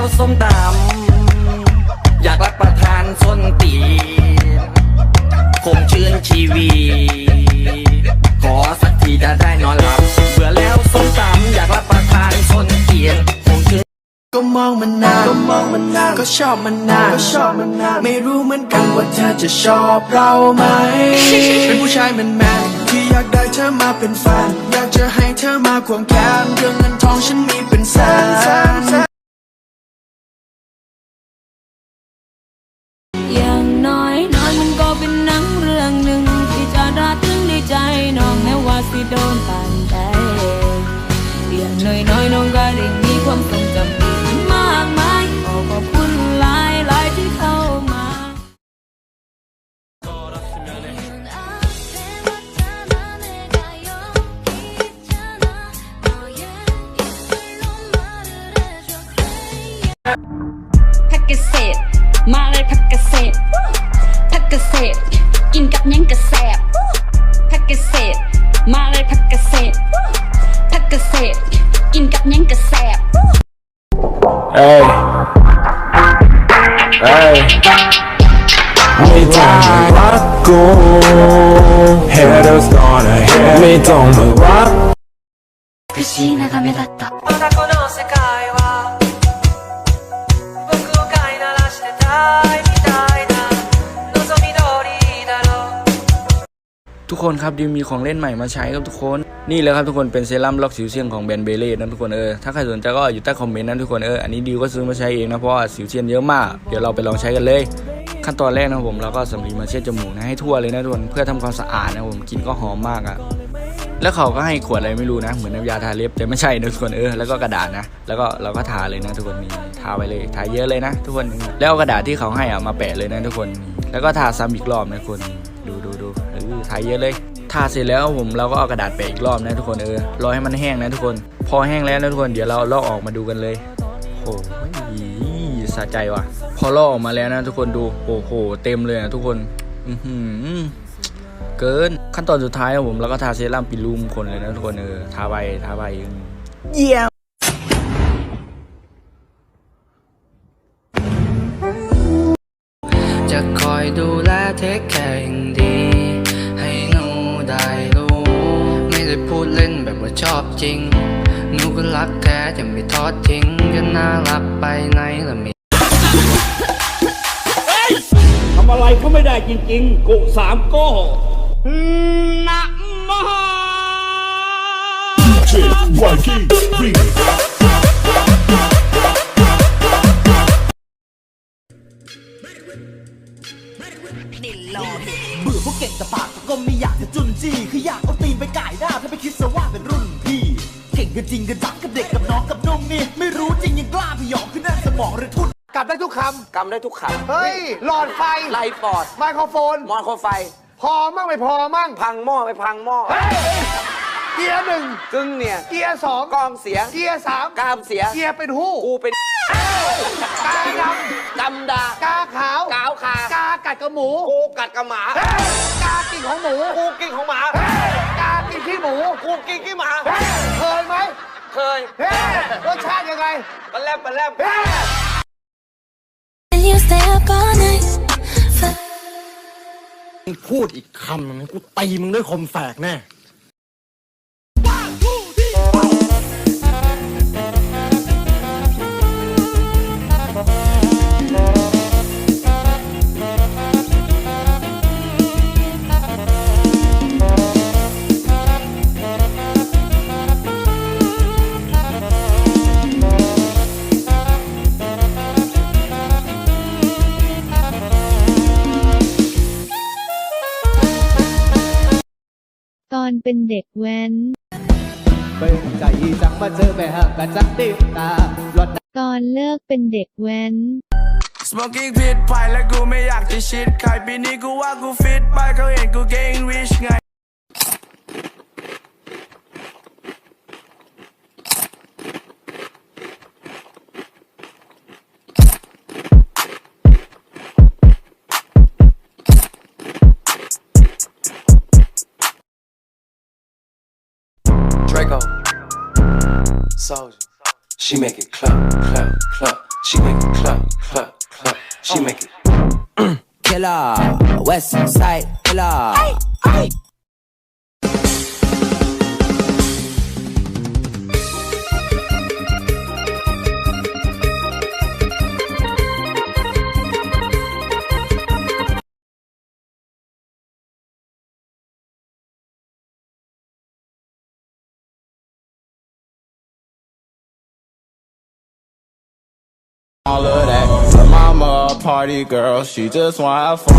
วส้มตำอยากรับประทานส้นตีนคมชื่นชีวีขอสักทีจะได้นอนหลับเบื่อแล้วส้มตำอยากรับประทานส้นเตียนคมชื่นก็มองมันนานก็มองมันนานก็ชอบมันนานก็ชอบมันนานไม่รู้เหมือนกันว่าเธอจะชอบเราไหมเป็นผู้ชายแมนแมนที่อยากได้เธอมาเป็นแฟนอยากจะให้เธอมาควงแขนเรื่องเงินทองฉันมีเป็นแสน ได้มีความทรงจำดีมากมายขอขอบคุณหลายหลายที่เข้ามา ผักเกษตร มาเลยผักเกษตรผักเกษตร กินกับยังกระแสบผักเกษตร มาเลยผักเกษตรผักเกษตร กินกับหยังกระแสบ Hey. Hey. ไม่ต้องมารักกู Haters gonna hate ไม่ต้องมารัก 美しい眺めだったまだこの世界は僕を飼いならしてたいみたいな望み通りだろう ทุกคนครับดิวมีของเล่นใหม่มาใช้ครับทุกคน นี่เลยครับทุกคนเป็นเซรั่มล็อกสิวเซียนของแบรนด์เบเล่นะทุกคนเออถ้าใครสนใจก็อยู่ใต้คอมเมนต์นะทุกคนเอออันนี้ดิวก็ซื้อมาใช้เองนะเพราะว่าสิวเซียนเยอะมาก เดี๋ยวเราไปลองใช้กันเลย ขั้นตอนแรกนะผมเราก็สำลีมาเช็ดจมูกนะให้ทั่วเลยนะทุกคนเพื่อทำความสะอาดนะผมกลินก็หอมมากอะแล้วเขาก็ให้ขวดอะไรไม่รู้นะ เหมือนน้ำยาทาเล็บแต่ไม่ใช่นะทุกคนเออแล้วก็กระดาษนะ แล้วก็เราก็ทาเลยนะทุกคนนี่ทาไปเลยทาเยอะเลยนะ ทุกคนแล้วกระดาษที่เขาให้อะมาแปะเลยนะทุกคน แล้วก็ทาซ้ำอีกรอบนะทุกคนดูดูดูเออทาเยอะเลย ทาเสร็จแล้วผมเราก็เอากระดาษแปะอีกรอบนะทุกคนเออรอให้มันแห้งนะทุกคน พอแห้งแล้วนะทุกคนเดี๋ยวเราลอกออกมาดูกันเลยโอ้ยสะใจว่ะ พอลอกออกมาแล้วนะทุกคนดูโอ้โหเต็มเลยนะทุกคนอือหือเกินขั้นตอนสุดท้ายครับผมแล้วก็ทาเซรั่มปิดรูมคนเลยนะทุกคนเออทาไปทาไปเยี่ยมจะคอยดูแลเทคแคร์อย่างดี พูดเล่นแบบว่าชอบจริง หนูก็รักแท้จะไม่ทอดทิ้งจะน่ารักไปไหนละไม่ทำอะไรเขาไม่ได้จริงๆ กุสามโก้เก่งกันจริงกันจังกับเด็กกับน้องกับนุ่มนี่ไม่รู้จริงยังกล้าพี่หยอกขึ้นแน่นสมองหรือทุนกำได้ทุกคำกำได้ทุกคำเฮ้ย หลอดไฟ ไล่ปอด ไมโครโฟน มอนโคไฟ พอมั่งไม่พอมั่งพังหม้อไปพังหม้อเกียร์หนึ่งกึ่งเนี่ยเกียร์สองกองเสียเกียร์สามกามเสียเกียร์เป็นหู้กูเป็นกาดกำดาำกาขาวกาวคากากัดกับหมูกูกัดกับหมาเฮ้ยกากินของหมูกูกินของหมาเฮ้ยกากิน ขี้หมูกูกินขี้หมาเฮ้ยเคยไหมเคยเฮ้ยรสชาติยังไงมันแลบมันแลบเฮ้ย Can you stay up all night พูดอีกคำนึงกูตีมึงด้วยคมแฝกแน่ อนเป็นเด็กแว้นเป็นใจจังมาเจอแม่หักกันจังติดตารถตอนเลิกเป็นเด็กแว้น Smoking ผิดไปและกูไม่อยากจะชิดใครปีนี้กูว่ากูฟิตไปเขาเห็นกูเก่งวิชไง Soldier. She make it clap, clap, clap. She make it clap, clap, clap. She make it. killer West Side killer All of that. Her mama party girl, she just want have fun.